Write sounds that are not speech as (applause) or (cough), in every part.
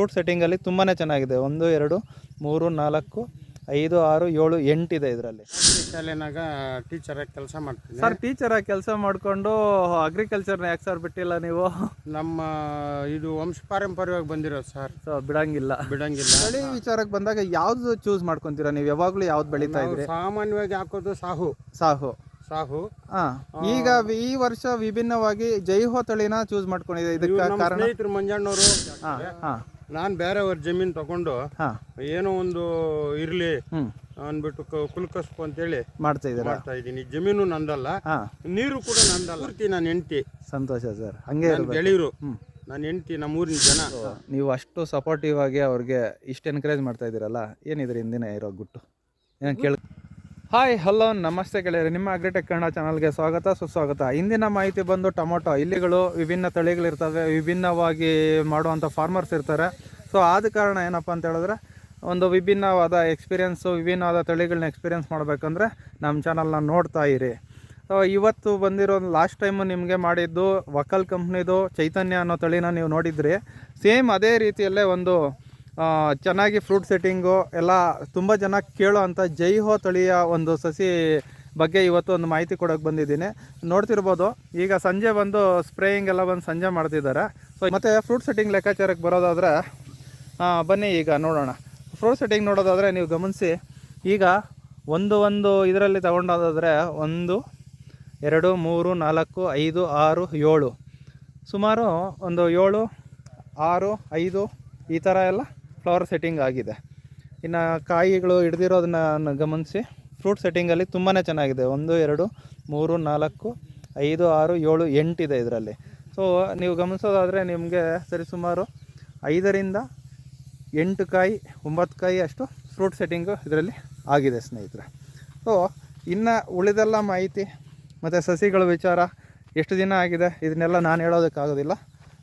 Fruit ಸೆಟ್ಟಿಂಗಲ್ಲಿ ತುಂಬಾ ಚೆನ್ನಾಗಿದೆ. ಒಂದು ಎರಡು ಮೂರು ನಾಲ್ಕು ಐದು ಆರು ಏಳು ಎಂಟಿದೆ ಇದರಲ್ಲಿ. ಶಾಲೆನಾಗ ಟೀಚರ್ ಆಗಿ ಕೆಲಸ ಮಾಡ್ತೀನಿ. ಸರ್ ಟೀಚರ್ ಆಗಿ ಕೆಲಸ ಮಾಡಿಕೊಂಡು ಅಗ್ರಿಕಲ್ಚರ್ನ ಯಾಕೆ ಸರ್ ಬಿಟ್ಟಿಲ್ಲ ನೀವು? ನಮ್ಮ ಇದು ವಂಶ ಪಾರಂಪರ್ಯವಾಗಿ ಬಂದಿರೋದು ಸರ್. ಸೊ ಬಿಡಂಗಿಲ್ಲ. ಬಿಡಂಗಿಲ್ಲ. ಬೆಳೆ ವಿಚಾರಕ್ಕೆ ಬಂದಾಗ ಯಾವ್ದು ಚೂಸ್ ಮಾಡ್ಕೊಂತೀರಾ ನೀವು? ಯಾವಾಗಲೂ ಯಾವ್ದು ಬೆಳೀತಾ ಇದ್ರಿ? ಸಾಮಾನ್ಯವಾಗಿ ಹಾಕೋದು ಸಾಹು. ಸಾಹು. ಸಾಹು. ಹಾ. ಈಗ ಈ ವರ್ಷ ವಿಭಿನ್ನವಾಗಿ ಜೈಹೋ ತಳಿನ ಚೂಸ್ ಮಾಡ್ಕೊಂಡಿದೆ. ಇದಕ್ಕೆ ಕಾರಣ? ಸ್ನೇಹಿತರು ಮಂಜಣ್ಣವರು. ಹಾ ಹಾ. ನಾನು ಬೇರೆಯವ್ರ ಜಮೀನು ತಗೊಂಡು ಹಾ. ಏನೋ ಒಂದು ಇರ್ಲಿ ಅನ್ಬಿಟ್ಟು ಅಂದ್ಬಿಟ್ಟು ಕ- ಕುಲ್ಕಸ್ಬು ಅಂತೇಳಿ ಮಾಡ್ತಾ ಇದ್ದೀರಾ? ಮಾಡ್ತಾ ಇದ್ದೀನಿ. ಜಮೀನು ನಂದಲ್ಲ. ಹಾ. ನೀರು ಕೂಡ ನಂದಲ್ಲ. ಪೂರ್ತಿ ನಾನು ಎಂಟಿ ಸಂತೋಷ ಸರ್. ಹಂಗೆ ಇರ್ಬೇಕು. ಗೆಳೆಯರು ನಾನು ಎಂಟಿ ಹೆಂಡತಿ ನಮ್ಮೂರಿನ ಜನ. ನೀವು ಅಷ್ಟು ಸಪೋರ್ಟಿವ್ ಆಗಿ ಅವ್ರಿಗೆ ಇಷ್ಟು ಎನ್ಕರೇಜ್ ಮಾಡ್ತಾ ಇದ್ದೀರಲ್ಲ? ಏನಿದ್ರೆ ಹಿಂದಿನ ಇರೋ ಗುಟ್ಟು? ಏನು ಕೇಳ ಹಾಯ್, ಹಲೋ, ನಮಸ್ತೆ ಗೆಳೆಯರು. ನಿಮ್ಮ ಅಗ್ರಿಟೆಕ್ ಕನ್ನಡ ಚಾನಲ್ಗೆ ಸ್ವಾಗತ, ಸುಸ್ವಾಗತ. ಇಂದಿನ ಮಾಹಿತಿ ಬಂದು ಟೊಮೊಟೊ ಇಲ್ಲಿಗಳು ವಿಭಿನ್ನ ತಳಿಗಳಿರ್ತವೆ, ವಿಭಿನ್ನವಾಗಿ ಮಾಡುವಂಥ ಫಾರ್ಮರ್ಸ್ ಇರ್ತಾರೆ. ಸೊ ಆದ ಕಾರಣ ಏನಪ್ಪ ಅಂತ ಹೇಳಿದ್ರೆ, ಒಂದು ವಿಭಿನ್ನವಾದ ಎಕ್ಸ್ಪೀರಿಯೆನ್ಸು ವಿಭಿನ್ನವಾದ ತಳಿಗಳನ್ನ ಎಕ್ಸ್ಪೀರಿಯೆನ್ಸ್ ಮಾಡಬೇಕಂದ್ರೆ ನಮ್ಮ ಚಾನಲ್ನ ನೋಡ್ತಾ ಇರಿ. ಸೊ ಇವತ್ತು ಬಂದಿರೋ ಲಾಸ್ಟ್ ಟೈಮು ನಿಮಗೆ ಮಾಡಿದ್ದು ವಕಲ್ ಕಂಪ್ನಿದು ಚೈತನ್ಯ ಅನ್ನೋ ತಳಿನ ನೀವು ನೋಡಿದ್ರಿ. ಸೇಮ್ ಅದೇ ರೀತಿಯಲ್ಲೇ ಒಂದು ಚೆನ್ನಾಗಿ ಫ್ರೂಟ್ ಸೆಟ್ಟಿಂಗು ಎಲ್ಲ ತುಂಬ ಜನ ಕೇಳೋ ಅಂಥ ಜೈಹೋ ತಳಿಯ ಒಂದು ಸಸಿ ಬಗ್ಗೆ ಇವತ್ತು ಒಂದು ಮಾಹಿತಿ ಕೊಡೋಕೆ ಬಂದಿದ್ದೀನಿ. ನೋಡ್ತಿರ್ಬೋದು, ಈಗ ಸಂಜೆ ಬಂದು ಸ್ಪ್ರೇಯಿಂಗ್ ಎಲ್ಲ ಬಂದು ಸಂಜೆ ಮಾಡ್ತಿದ್ದಾರೆ. ಸೊ ಮತ್ತು ಫ್ರೂಟ್ ಸೆಟ್ಟಿಂಗ್ ಲೆಕ್ಕಾಚಾರಕ್ಕೆ ಬರೋದಾದರೆ ಬನ್ನಿ ಈಗ ನೋಡೋಣ. ಫ್ರೂಟ್ ಸೆಟ್ಟಿಂಗ್ ನೋಡೋದಾದರೆ ನೀವು ಗಮನಿಸಿ, ಈಗ ಒಂದು ಒಂದು ಇದರಲ್ಲಿ ತಗೊಂಡೋದಾದರೆ ಒಂದು, ಎರಡು, ಮೂರು, ನಾಲ್ಕು, ಐದು, ಆರು, ಏಳು. ಸುಮಾರು ಒಂದು ಏಳು, ಆರು, ಐದು, ಈ ಥರ ಎಲ್ಲ ಫ್ಲವರ್ ಸೆಟ್ಟಿಂಗ್ ಆಗಿದೆ. ಇನ್ನು ಕಾಯಿಗಳು ಹಿಡ್ದಿರೋದನ್ನ ಗಮನಿಸಿ. ಫ್ರೂಟ್ ಸೆಟ್ಟಿಂಗಲ್ಲಿ ತುಂಬಾ ಚೆನ್ನಾಗಿದೆ. ಒಂದು, ಎರಡು, ಮೂರು, ನಾಲ್ಕು, ಐದು, ಆರು, ಏಳು, ಎಂಟಿದೆ ಇದರಲ್ಲಿ. ಸೊ ನೀವು ಗಮನಿಸೋದಾದರೆ ನಿಮಗೆ ಸರಿಸುಮಾರು ಐದರಿಂದ ಎಂಟು ಕಾಯಿ, ಒಂಬತ್ತು ಕಾಯಿ ಅಷ್ಟು ಫ್ರೂಟ್ ಸೆಟ್ಟಿಂಗು ಇದರಲ್ಲಿ ಆಗಿದೆ ಸ್ನೇಹಿತರೆ. ಸೊ ಇನ್ನು ಉಳಿದೆಲ್ಲ ಮಾಹಿತಿ ಮತ್ತು ಸಸಿಗಳ ವಿಚಾರ ಎಷ್ಟು ದಿನ ಆಗಿದೆ, ಇದನ್ನೆಲ್ಲ ನಾನು ಹೇಳೋದಕ್ಕಾಗೋದಿಲ್ಲ.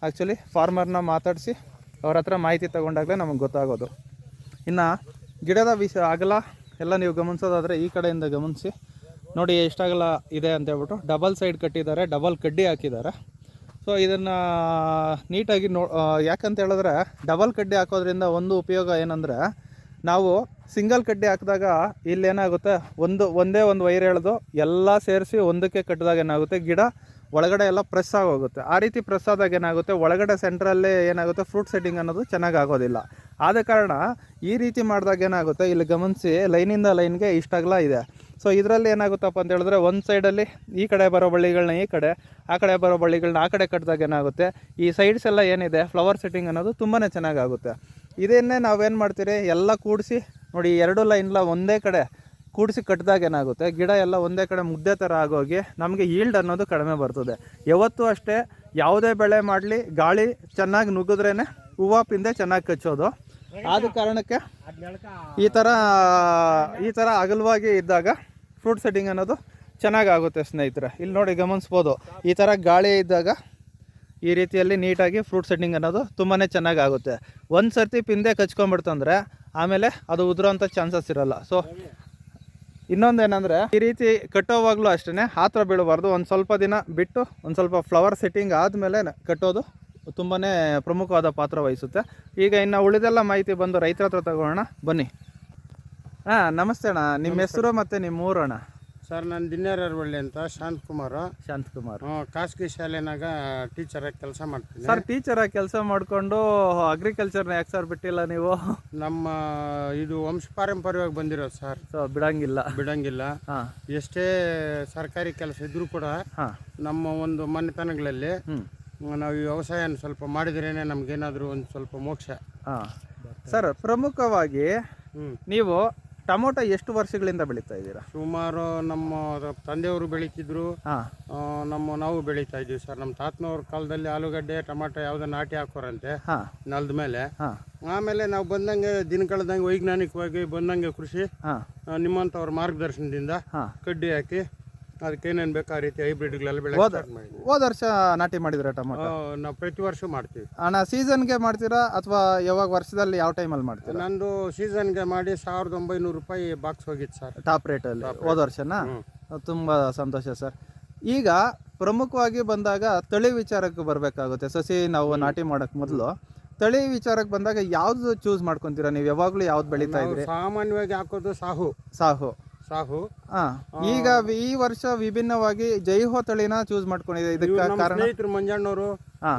ಆ್ಯಕ್ಚುಲಿ ಫಾರ್ಮರ್ನ ಮಾತಾಡಿಸಿ ಅವ್ರ ಹತ್ರ ಮಾಹಿತಿ ತಗೊಂಡಾಗಲೇ ನಮಗೆ ಗೊತ್ತಾಗೋದು. ಇನ್ನು ಗಿಡದ ವಿಷ, ಅಗಲ ಎಲ್ಲ ನೀವು ಗಮನಿಸೋದಾದರೆ ಈ ಕಡೆಯಿಂದ ಗಮನಿಸಿ. ನೋಡಿ ಎಷ್ಟಾಗಲ ಇದೆ ಅಂತ ಹೇಳ್ಬಿಟ್ಟು ಡಬಲ್ ಸೈಡ್ ಕಟ್ಟಿದ್ದಾರೆ ಡಬಲ್ ಕಡ್ಡಿ ಹಾಕಿದ್ದಾರೆ. ಸೊ ಇದನ್ನು ನೀಟಾಗಿ ನೋ ಯಾಕಂತ ಹೇಳಿದ್ರೆ ಡಬಲ್ ಕಡ್ಡಿ ಹಾಕೋದ್ರಿಂದ ಒಂದು ಉಪಯೋಗ ಏನಂದರೆ ನಾವು ಸಿಂಗಲ್ ಕಡ್ಡಿ ಹಾಕಿದಾಗ ಇಲ್ಲೇನಾಗುತ್ತೆ ಒಂದು, ಒಂದೇ ಒಂದು ವೈರ್ ಎಳೆದು ಎಲ್ಲ ಸೇರಿಸಿ ಒಂದಕ್ಕೆ ಕಟ್ಟಿದಾಗ ಏನಾಗುತ್ತೆ? ಗಿಡ ಒಳಗಡೆ ಎಲ್ಲ ಪ್ರೆಸ್ ಆಗೋಗುತ್ತೆ. ಆ ರೀತಿ ಪ್ರೆಸ್ ಆದಾಗ ಏನಾಗುತ್ತೆ? ಒಳಗಡೆ ಸೆಂಟ್ರಲ್ಲೇ ಏನಾಗುತ್ತೆ? ಫ್ರೂಟ್ ಸೆಟ್ಟಿಂಗ್ ಅನ್ನೋದು ಚೆನ್ನಾಗಿ ಆಗೋದಿಲ್ಲ. ಆದ ಕಾರಣ ಈ ರೀತಿ ಮಾಡಿದಾಗ ಏನಾಗುತ್ತೆ? ಇಲ್ಲಿ ಗಮನಿಸಿ ಲೈನಿಂದ ಲೈನ್ಗೆ ಇಷ್ಟಾಗಲ ಇದೆ. ಸೊ ಇದರಲ್ಲಿ ಏನಾಗುತ್ತಪ್ಪ ಅಂತ ಹೇಳಿದ್ರೆ ಒಂದು ಸೈಡಲ್ಲಿ ಈ ಕಡೆ ಬರೋ ಬಳ್ಳಿಗಳನ್ನ ಈ ಕಡೆ, ಆ ಕಡೆ ಬರೋ ಬಳ್ಳಿಗಳನ್ನ ಆ ಕಡೆ ಕಟ್ಟಿದಾಗ ಏನಾಗುತ್ತೆ? ಈ ಸೈಡ್ಸ್ ಎಲ್ಲ ಏನಿದೆ? ಫ್ಲವರ್ ಸೆಟ್ಟಿಂಗ್ ಅನ್ನೋದು ತುಂಬಾ ಚೆನ್ನಾಗಾಗುತ್ತೆ ಇದನ್ನೇ ನಾವೇನು ಮಾಡ್ತೀರಿ? ಎಲ್ಲ ಕೂಡಿಸಿ ನೋಡಿ, ಎರಡು ಲೈನ್ಲ ಒಂದೇ ಕಡೆ ಕೂಡಿಸಿ ಕಟ್ಟಿದಾಗ ಏನಾಗುತ್ತೆ? ಗಿಡ ಎಲ್ಲ ಒಂದೇ ಕಡೆ ಮುದ್ದೆ ಥರ ಆಗೋಗಿ ನಮಗೆ ಈಲ್ಡ್ ಅನ್ನೋದು ಕಡಿಮೆ ಬರ್ತದೆ. ಯಾವತ್ತೂ ಅಷ್ಟೇ ಯಾವುದೇ ಬೆಳೆ ಮಾಡಲಿ, ಗಾಳಿ ಚೆನ್ನಾಗಿ ನುಗ್ಗಿದ್ರೇ ಹೂವು ಪಿಂದೆ ಚೆನ್ನಾಗಿ ಕಚ್ಚೋದು. ಆದ ಕಾರಣಕ್ಕೆ ಈ ಥರ ಈ ಥರ ಅಗಲವಾಗಿ ಇದ್ದಾಗ ಫ್ರೂಟ್ ಸೆಟ್ಟಿಂಗ್ ಅನ್ನೋದು ಚೆನ್ನಾಗಾಗುತ್ತೆ ಸ್ನೇಹಿತರೆ. ಇಲ್ಲಿ ನೋಡಿ ಗಮನಿಸ್ಬೋದು. ಈ ಥರ ಗಾಳಿ ಇದ್ದಾಗ ಈ ರೀತಿಯಲ್ಲಿ ನೀಟಾಗಿ ಫ್ರೂಟ್ ಸೆಟ್ಟಿಂಗ್ ಅನ್ನೋದು ತುಂಬಾ ಚೆನ್ನಾಗಿ ಆಗುತ್ತೆ ಒಂದು ಸರ್ತಿ ಪಿಂದೆ ಕಚ್ಕೊಂಡ್ಬಿಡ್ತಂದ್ರೆ ಆಮೇಲೆ ಅದು ಉದುರೋಂಥ ಚಾನ್ಸಸ್ ಇರಲ್ಲ. ಸೊ ಇನ್ನೊಂದೇನೆಂದರೆ ಈ ರೀತಿ ಕಟ್ಟೋವಾಗಲೂ ಅಷ್ಟೇ ಹಾತ್ರ ಬೀಳಬಾರ್ದು. ಒಂದು ಸ್ವಲ್ಪ ದಿನ ಬಿಟ್ಟು ಒಂದು ಸ್ವಲ್ಪ ಫ್ಲವರ್ ಸೆಟ್ಟಿಂಗ್ ಆದಮೇಲೆ ಕಟ್ಟೋದು ತುಂಬಾ ಪ್ರಮುಖವಾದ ಪಾತ್ರ ವಹಿಸುತ್ತೆ. ಈಗ ಇನ್ನು ಉಳಿದೆಲ್ಲ ಮಾಹಿತಿ ಬಂದು ರೈತರ ಹತ್ರ ತಗೋಣ ಬನ್ನಿ. ಹಾಂ ನಮಸ್ತೆ ಅಣ್ಣ. ನಿಮ್ಮ ಹೆಸರು ಮತ್ತು ನಿಮ್ಮ ಊರಣ್ಣ ಅಣ್ಣ? ಸರ್ ನಾನು ದಿನ್ಯಾರವಳ್ಳಿ ಅಂತ ಶಾಂತ್ ಕುಮಾರ್. ಶಾಂತಕುಮಾರ್ ಕುಮಾರ್. ಖಾಸಗಿ ಶಾಲೆನಾಗ ಟೀಚರ್ ಆಗಿ ಕೆಲಸ ಮಾಡ್ತೀನಿ. ಸರ್ ಟೀಚರ್ ಆಗಿ ಕೆಲಸ ಮಾಡಿಕೊಂಡು ಅಗ್ರಿಕಲ್ಚರ್ನ ಯಾಕೆ ಸರ್ ಬಿಟ್ಟಿಲ್ಲ ನೀವು? ನಮ್ಮ ಇದು ವಂಶ ಪಾರಂಪರ್ಯವಾಗಿ ಬಂದಿರೋದು ಸರ್. ಸೊ ಬಿಡಂಗಿಲ್ಲ. ಬಿಡಂಗಿಲ್ಲ. ಹಾಂ. ಎಷ್ಟೇ ಸರ್ಕಾರಿ ಕೆಲಸ ಇದ್ರೂ ಕೂಡ ಹಾಂ. ನಮ್ಮ ಒಂದು ಮನೆತನಗಳಲ್ಲಿ ನಾವು ಈ ವ್ಯವಸಾಯನ ಸ್ವಲ್ಪ ಮಾಡಿದ್ರೇನೆ ನಮ್ಗೇನಾದರೂ ಒಂದು ಸ್ವಲ್ಪ ಮೋಕ್ಷ. ಹಾಂ. ಸರ್ ಪ್ರಮುಖವಾಗಿ ನೀವು ಟೊಮೊಟೊ ಎಷ್ಟು ವರ್ಷಗಳಿಂದ ಬೆಳೀತಾ ಇದ್ದೀರಾ? ಸುಮಾರು ನಮ್ಮ ತಂದೆಯವರು ಬೆಳೀತಿದ್ರು. ಹಾಂ. ಆ, ನಮ್ಮ ನಾವು ಬೆಳೀತಾ ಇದ್ದೀವಿ ಸರ್. ನಮ್ಮ ತಾತನವ್ರ ಕಾಲದಲ್ಲಿ ಆಲೂಗಡ್ಡೆ ಟೊಮಾಟೊ ಯಾವುದೋ ನಾಟಿ ಹಾಕೋರಂತೆ. ಹಾಂ. ನೆಲದ ಮೇಲೆ. ಹಾಂ. ಆಮೇಲೆ ನಾವು ಬಂದಂಗೆ ದಿನ ಕಳೆದಂಗೆ ವೈಜ್ಞಾನಿಕವಾಗಿ ಬಂದಂಗೆ ಕೃಷಿ ಹಾಂ. ಆ, ನಿಮ್ಮಂಥವ್ರ ಮಾರ್ಗದರ್ಶನದಿಂದ ಹಾಂ. ಕಡ್ಡಿ ಹಾಕಿ ಅದಕ್ಕೆ ಏನೇನು ಬೇಕು ಆ ರೀತಿ ಹೈಬ್ರಿಡ್ಗಳೆಲ್ಲ ಬೆಳೆ ಹೋದ ವರ್ಷ ನಾಟಿ ಮಾಡಿದ್ರೆ ಟೊಮೊಟೊ? ನಾವು ಪ್ರತಿ ವರ್ಷ ಮಾಡ್ತೀವಿ. ಅಣ್ಣ ಸೀಸನ್ಗೆ ಮಾಡ್ತೀರಾ ಅಥವಾ ಯಾವಾಗ ವರ್ಷದಲ್ಲಿ ಯಾವ ಟೈಮಲ್ಲಿ ಮಾಡ್ತೀರಾ? ನಂದು ಸೀಸನ್ಗೆ ಮಾಡಿ ಸಾವಿರದ ಒಂಬೈನೂರು ರೂಪಾಯಿ ಬಾಕ್ಸ್ ಹೋಗಿತ್ತು ಸರ್ ಟಾಪ್ ರೇಟಲ್ಲಿ ಹೋದ ವರ್ಷನಾ. ತುಂಬ ಸಂತೋಷ ಸರ್ ಈಗ ಪ್ರಮುಖವಾಗಿ ಬಂದಾಗ ತಳಿ ವಿಚಾರಕ್ಕೆ ಬರಬೇಕಾಗುತ್ತೆ. ಸಸಿ ನಾವು ನಾಟಿ ಮಾಡೋಕ್ಕೆ ಮೊದಲು ತಳಿ ವಿಚಾರಕ್ಕೆ ಬಂದಾಗ ಯಾವ್ದು ಚೂಸ್ ಮಾಡ್ಕೊಂತೀರಾ ನೀವು? ಯಾವಾಗಲೂ ಯಾವ್ದು ಬೆಳೀತಾ ಇದ್ರಿ? ಸಾಮಾನ್ಯವಾಗಿ ಹಾಕೋದು ಸಾಹು. ಸಾಹು. ಸಾಹು. ಹಾ ಈಗ ಈ ವರ್ಷ ವಿಭಿನ್ನವಾಗಿ ಜೈಹೋ ತಳಿನ ಚೂಸ್ ಮಾಡ್ಕೊಂಡಿದೆ. ಇದಕ್ಕೆ ಕಾರಣ ರೈತರು ಮಂಜಣ್ಣವರು ಹಾ.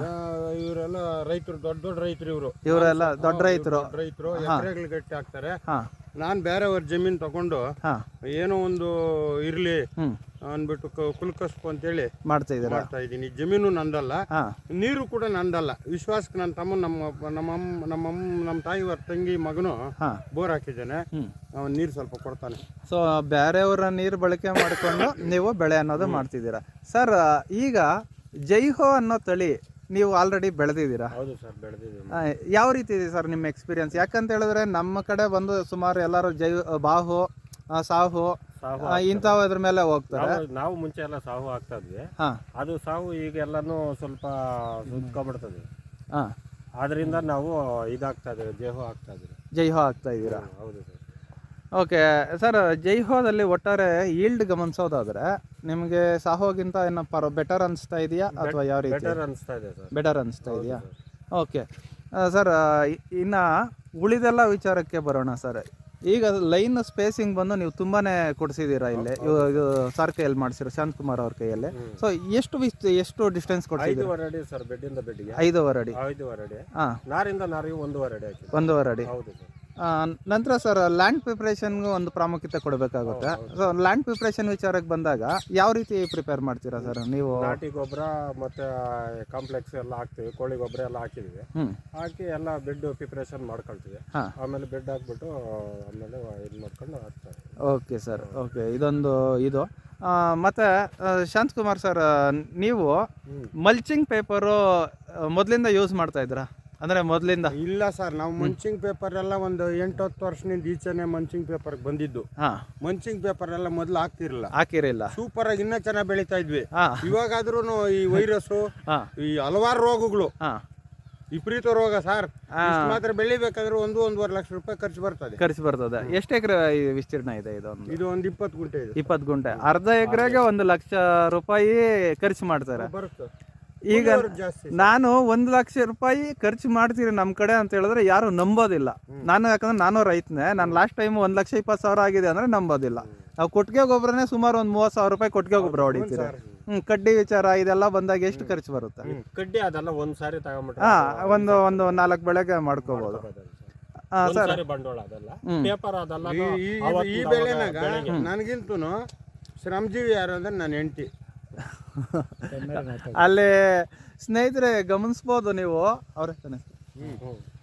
ಇವರೆಲ್ಲ ರೈತರು ದೊಡ್ಡ ದೊಡ್ಡ ರೈತರು ಇವರು. ಇವರೆಲ್ಲ ದೊಡ್ಡ ರೈತರು. ರೈತರು ಎಕರೆಗಳು ಗಟ್ಟಿ ಹಾಕ್ತಾರೆ. ಹಾ. ನಾನು ಬೇರೆಯವ್ರ ಜಮೀನ್ ತಗೊಂಡು ಹಾ. ಏನೋ ಒಂದು ಇರ್ಲಿ ಹ್ಮ್. ಅಂದ್ಬಿಟ್ಟು ಕ- ಕುಲ್ಕಸ್ಬು ಅಂತೇಳಿ ಮಾಡ್ತಾ ಇದ್ದೀರಾ? ಮಾಡ್ತಾ ಇದ್ದೀನಿ. ಜಮೀನು ನಂದಲ್ಲ. ಹಾ. ನೀರು ಕೂಡ ನಂದಲ್ಲ. ವಿಶ್ವಾಸಕ್ಕೆ ನನ್ನ ತಮ್ಮ ನಮ್ಮ ನಮ್ಮ ಅಮ್ಮ ನಮ್ಮ ಅಮ್ಮ ನಮ್ಮ ತಾಯಿಯವರ ತಂಗಿ ಮಗನು ಹಾ. ಬೋರ್ ಹಾಕಿದ್ದಾನೆ. ಹ್ಮ್. ಅವನು ನೀರು ಸ್ವಲ್ಪ ಕೊಡ್ತಾನೆ. ಸೊ ಬೇರೆಯವರ ನೀರು ಬಳಕೆ ಮಾಡಿಕೊಂಡು ನೀವು ಬೆಳೆ ಅನ್ನೋದು ಮಾಡ್ತಿದ್ದೀರಾ? ಸರ್ ಈಗ ಜೈಹೋ ಅನ್ನೋ ತಳಿ ನೀವು ಆಲ್ರೆಡಿ ಬೆಳೆದಿದ್ದೀರಾ? ಹೌದು ಸರ್ ಬೆಳೆದಿದ್ದೀವಿ. ಆ, ಯಾವ ರೀತಿ ಇದೆ ಸರ್ ನಿಮ್ಮ ಎಕ್ಸ್ಪೀರಿಯನ್ಸ್ ಯಾಕಂತ ಹೇಳಿದ್ರೆ ನಮ್ಮ ಕಡೆ ಬಂದು ಸುಮಾರು ಎಲ್ಲರೂ ಜೈ ಬಾಹು ಆ, ಸಾಹು ಸಾಹು ಇಂಥವು ಇದ್ರ ಮೇಲೆ ಹೋಗ್ತಾರೆ. ನಾವು ನಾವು ಮುಂಚೆ ಎಲ್ಲ ಸಾವು ಆಗ್ತಾ ಇದ್ವಿ. ಹಾ. ಅದು ಸಾವು ಈಗ ಎಲ್ಲಾನು ಸ್ವಲ್ಪ ಸುತ್ಕೊಂಡ್ಬಿಡ್ತದೆ. ಹಾ. ಆದ್ರಿಂದ ನಾವು ಇದಾಗ್ತಾ ಇದ್ದೀವಿ ಜೇಹು ಆಗ್ತಾ ಇದ್ದೀವಿ. ಜೈಹೋ ಆಗ್ತಾ ಇದ್ದೀರಾ? ಹೌದು ಸರ್. ಓಕೆ ಸರ್ ಜೈಹೋದಲ್ಲಿ ಒಟ್ಟಾರೆ ಈಲ್ಡ್ ಗಮನಿಸೋದಾದ್ರೆ ನಿಮಗೆ ಸಾಹೋಗಿಂತ ಏನೋ ಪರ ಬೆಟರ್ ಅನಿಸ್ತಾ ಇದೆಯಾ ಅಥವಾ ಯಾವ ರೀತಿ? ಬೆಟರ್ ಅನಿಸ್ತಾ ಇದೆ ಸರ್. ಬೆಟರ್ ಅನಿಸ್ತಾ ಇದೆಯಾ? ಓಕೆ. ಸರ್ ಇನ್ನು ಉಳಿದೆಲ್ಲ ವಿಚಾರಕ್ಕೆ ಬರೋಣ ಸರ್. ಈಗ ಲೈನ್ ಸ್ಪೇಸಿಂಗ್ ಬಂದು ನೀವು ತುಂಬಾನೇ ಕೊಡಿಸಿದ್ದೀರಾ ಇಲ್ಲಿ. ಇವ- ಇದು ಸರ್ ಕೈಯಲ್ಲಿ ಮಾಡಿಸಿರೋ ಶಾಂತಕುಮಾರ್ ಅವ್ರ ಕೈಯಲ್ಲಿ. ಸೊ ಎಷ್ಟು ವಿಸ್ ಎಷ್ಟು ಡಿಸ್ಟೆನ್ಸ್ ಕೊಡ್ಸಿದ್ದೀರಾ? ಐದೂವರೆ ಅಡಿ ಸರ್ ಬೆಡ್ಡಿಂದ ಬೆಡ್ಗೆ ಐದೂವರೆ ಅಡಿ. ಐದೂವರೆ ಅಡಿ. ಹಾಂ. ನಾರಿಂದ ನಾರಿಗೆ ಒಂದೂವರೆ ಅಡಿ ಹಾಕಿದ್ವಿ ಒಂದೂವರೆ ಅಡಿ. ಹೌದು ಸರ್ ನಂತರ ಸರ್ ಲ್ಯಾಂಡ್ ಪ್ರಿಪ್ರೇಷನ್ಗೂ ಒಂದು ಪ್ರಾಮುಖ್ಯತೆ ಕೊಡಬೇಕಾಗುತ್ತೆ. ಸೊ ಲ್ಯಾಂಡ್ ಪ್ರಿಪ್ರೇಷನ್ ವಿಚಾರಕ್ಕೆ ಬಂದಾಗ ಯಾವ ರೀತಿ ಪ್ರಿಪೇರ್ ಮಾಡ್ತೀರಾ ಸರ್ ನೀವು? ನಾಟಿ ಗೊಬ್ಬರ ಮತ್ತೆ ಕಾಂಪ್ಲೆಕ್ಸ್ ಎಲ್ಲ ಹಾಕ್ತೀವಿ ಕೋಳಿ ಗೊಬ್ಬರ ಎಲ್ಲ ಹಾಕಿದೀವಿ ಹಾಕಿ ಎಲ್ಲ ಬೆಡ್ ಪ್ರಿಪ್ರೇಷನ್ ಮಾಡ್ಕೊಳ್ತೀವಿ. ಆಮೇಲೆ ಬೆಡ್ ಹಾಕ್ಬಿಟ್ಟು ಆಮೇಲೆ ಇದು ಮಾಡ್ಕೊಂಡು ಹಾಕ್ತಾರೆ. Okay sir okay. ಇದೊಂದು ಇದು. ಮತ್ತು ಶಾಂತ್ ಶಾಂತಕುಮಾರ್ ಸರ್ ನೀವು ಮಲ್ಚಿಂಗ್ ಪೇಪರು ಮೊದಲಿಂದ ಯೂಸ್ ಮಾಡ್ತಾ ಇದ್ರಾ ಅಂದರೆ ಮೊದಲಿಂದ? ಇಲ್ಲ ಸರ್ ನಾವು ಮಂಚಿಂಗ್ ಪೇಪರ್ ಎಲ್ಲ ಒಂದು ಎಂಟು ಹತ್ತು ವರ್ಷದಿಂದ ಈಚೆನೆ ಮಂಚಿಂಗ್ ಪೇಪರ್ ಬಂದಿದ್ದು. ಹಾಂ. ಮಂಚಿಂಗ್ ಪೇಪರ್ ಎಲ್ಲ ಮೊದಲು ಹಾಕ್ತಿರಲಿಲ್ಲ. ಹಾಕಿರಲಿಲ್ಲ. ಸೂಪರ್ ಆಗಿ ಇನ್ನೂ ಚೆನ್ನಾಗಿ ಬೆಳೀತಾ ಇದ್ವಿ. ಹಾಂ. ಇವಾಗಾದ್ರೂ ಈ ವೈರಸ್ಸು ಹಾಂ. ಈ ಹಲವಾರು ರೋಗಗಳು. ಹಾಂ. ವಿಪರೀತ ರೋಗ ಸರ್. ಇಷ್ಟ್ ಮಾತ್ರ ಬೆಳಿಬೇಕಾದ್ರೆ ಒಂದು ಒಂದೂವರೆ ಲಕ್ಷ ರೂಪಾಯಿ ಖರ್ಚು ಬರ್ತದೆ. ಖರ್ಚು ಬರ್ತದೆ. ಎಷ್ಟು ಎಕರೆ ವಿಸ್ತೀರ್ಣ ಇದೆ ಇದೊಂದು? ಇದು ಒಂದು ಇಪ್ಪತ್ತು ಗುಂಟೆ ಇದೆ. ಇಪ್ಪತ್ತು ಗುಂಟೆ. ಅರ್ಧ ಎಕರೆಗೆ ಒಂದು ಲಕ್ಷ ರೂಪಾಯಿ ಖರ್ಚು ಮಾಡ್ತಾರೆ. ಬರುತ್ತೆ. ಈಗ ನಾನು ಒಂದು ಲಕ್ಷ ರೂಪಾಯಿ ಖರ್ಚು ಮಾಡ್ತೀರಿ ನಮ್ಮ ಕಡೆ ಅಂತ ಹೇಳಿದ್ರೆ ಯಾರು ನಂಬೋದಿಲ್ಲ. ನಾನು ಯಾಕಂದ್ರೆ ನಾನು ರೈತನೇ. ನಾನು ಲಾಸ್ಟ್ ಟೈಮ್ ಒಂದು ಲಕ್ಷ ಇಪ್ಪತ್ತು ಸಾವಿರ ಆಗಿದೆ ಅಂದ್ರೆ ನಂಬೋದಿಲ್ಲ. ನಾವು ಕೊಟ್ಟಿಗೆ ಗೊಬ್ಬರನೇ ಸುಮಾರು ಒಂದು ಮೂವತ್ತು ಸಾವಿರ ರೂಪಾಯಿ ಕೊಟ್ಟಿಗೆ ಗೊಬ್ಬರ ಹೊಡಿತೀರಿ. ಹ್ಮ್ ಕಡ್ಡಿ ವಿಚಾರ ಇದೆಲ್ಲ ಬಂದಾಗ ಎಷ್ಟು ಖರ್ಚು ಬರುತ್ತೆ? ಕಡ್ಡಿ ಅದೆಲ್ಲ ಒಂದ್ ಸಾರಿ ಹಾ ಒಂದು ಒಂದು ನಾಲ್ಕು ಬೆಳೆಗೆ ಮಾಡ್ಕೋಬಹುದು ಹಾ ಸರ್. ಬಂಡವಾಳ ಅದೆಲ್ಲ. ಪೇಪರ್ ಅದೆಲ್ಲ ಈ ಬೆಳೆನಾಗ ನನಗಿಂತೂ ಶ್ರಮಜೀವಿ ಯಾರು ಅಂದ್ರೆ ನನ್ನ ಹೆಂಡತಿ. (laughs) ಅಲ್ಲಿ ಸ್ನೇಹಿತರೆ, ಗಮನಿಸ್ಬೋದು ನೀವು. ಅವ್ರ